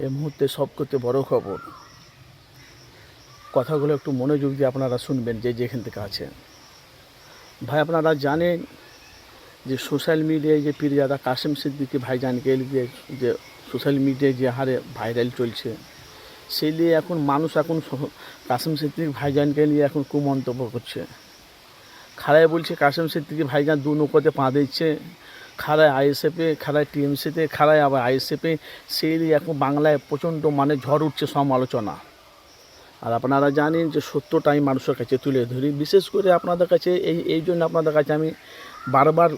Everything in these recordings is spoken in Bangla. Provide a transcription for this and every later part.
এই মুহূর্তে সবকতে বড় খবর। কথাগুলো একটু মনোযোগ দিয়ে আপনারা শুনবেন যে যেখান থেকে আছেন। ভাই, আপনারা জানেন যে সোশ্যাল মিডিয়ায় যে পীরজাদা কাসেম সিদ্দিকি ভাইজানকে নিয়ে যে সোশ্যাল মিডিয়ায় যে হারে ভাইরাল চলছে সেই নিয়ে এখন মানুষ এখন কাসেম সিদ্দিক ভাইজানকে নিয়ে এখন খুব মন্তব্য করছে। খাড়ায় বলছে, কাসেম সিদ্দিকি ভাইজান দু নৌকোতে পা দিচ্ছে খাড়ায় আইএসএফে খাড়ায় টিএমসিতে খাড়ায় আবার আইএসএফে সেই এখন বাংলায় প্রচণ্ড মানে ঝড় উঠছে সমালোচনা। আর আপনারা জানেন যে সত্যটা আমি মানুষের কাছে তুলে ধরি। বিশেষ করে আপনাদের কাছে এই এই জন্য আপনাদের কাছে আমি বারবার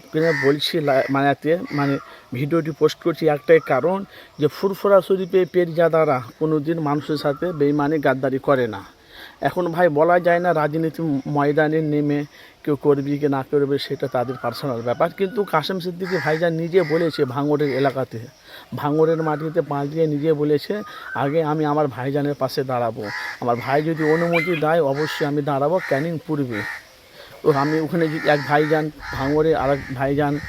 বলছি মায়াতে মানে ভিডিওটি পোস্ট করছি একটাই কারণ যে ফুরফুরা শরীফে পেরজাদারা কোনো দিন মানুষের সাথে বেইমানি, গাদ্দারি করে না। এখন ভাই বলা যায় না রাজনীতি ময়দানে নেমে কেউ করবি কি না করবে, সেটা তাদের পার্সোনাল ব্যাপার। কিন্তু কাসেম সিদ্দিকী ভাইজান নিজে বলেছে ভাঙড়ের এলাকাতে। ভাঙড়ের মাটিতে পা দিয়ে নিজে বলেছে, আগে আমি আমার ভাইজানের পাশে দাঁড়াবো। আমার ভাই যদি অনুমতি দেয়, অবশ্যই আমি দাঁড়াবো ক্যানিং পূর্বে। ও আমি ওখানে যদি এক ভাইজান ভাঙড়ে আর এক ভাইজান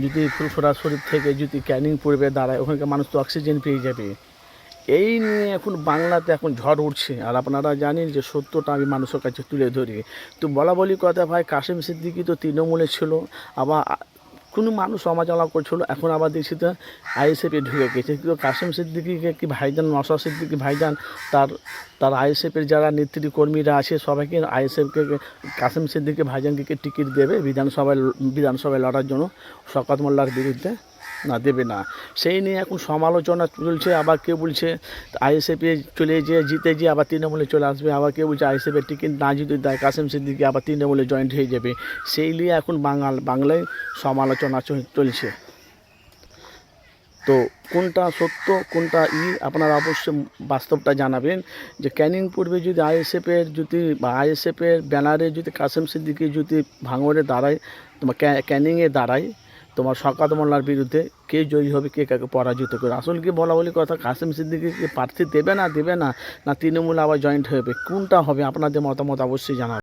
যদি ফুলফোরা শরীফ থেকে যদি ক্যানিং পূর্বে দাঁড়ায়, ওখানকার মানুষ তো অক্সিজেন পেয়ে যাবে। এই নিয়ে এখন বাংলাতে এখন ঝড় উঠছে। আর আপনারা জানেন যে সত্যটা আমি মানুষের কাছে তুলে ধরি। তো বলা বলি কথা, ভাই কাশিম সিদ্দিকি তো তৃণমূলে ছিল, আবার কোনো মানুষ সমালোচনা করছিল, এখন আবার দেখছি তো আইএসএফে ঢুকে গেছে। কিন্তু কাশিম সিদ্দিকিকে কি ভাইজান নসা সিদ্দিকি ভাইজান, তার তার আইএসএফের যারা নেত্রী কর্মীরা আছে, সবাইকে আইএসএফকে কাসিম সিদ্দিকি ভাইজানকে টিকিট দেবে? বিধানসভায় বিধানসভায় লড়ার জন্য শকাত মোল্লার বিরুদ্ধে? না, দেবে না। সেই নিয়ে এখন সমালোচনা চলছে, আবার কেউ বলছে আইএসএফে চলে যেয়ে জিতে যেয়ে আবার তৃণমূলে চলে আসবে, আবার কেউ বলছে আইএসএফের টিকিট না যদি দেয় কাসেম সিদ্দিকি আবার তৃণমূলে জয়েন্ট হয়ে যাবে। সেই নিয়ে এখন বাঙাল, বাংলায় সমালোচনা চলছে। তো কোনটা সত্য, কোনটা ই, আপনারা অবশ্যই বাস্তবটা জানাবেন যে ক্যানিং পূর্বে যদি আইএসএফের যদি বা আইএসএফের ব্যানারে যদি কাসেম সিদ্দিকি যদি ভাঙড়ে দাঁড়ায় তোমার ক্যা- ক্যানিংয়ে দাঁড়ায় তোমার শকাত মোল্লার বিরুদ্ধে কে জয়ী হবে, কে কাকে পরাজিত করে আসল কি বলা বলি কথা? কাসিম কি প্রার্থী দেবে না দেবে না? না তৃণমূল আবার জয়েন্ট হবে কোনটা হবে? আপনাদের মতামত অবশ্যই জানাবেন।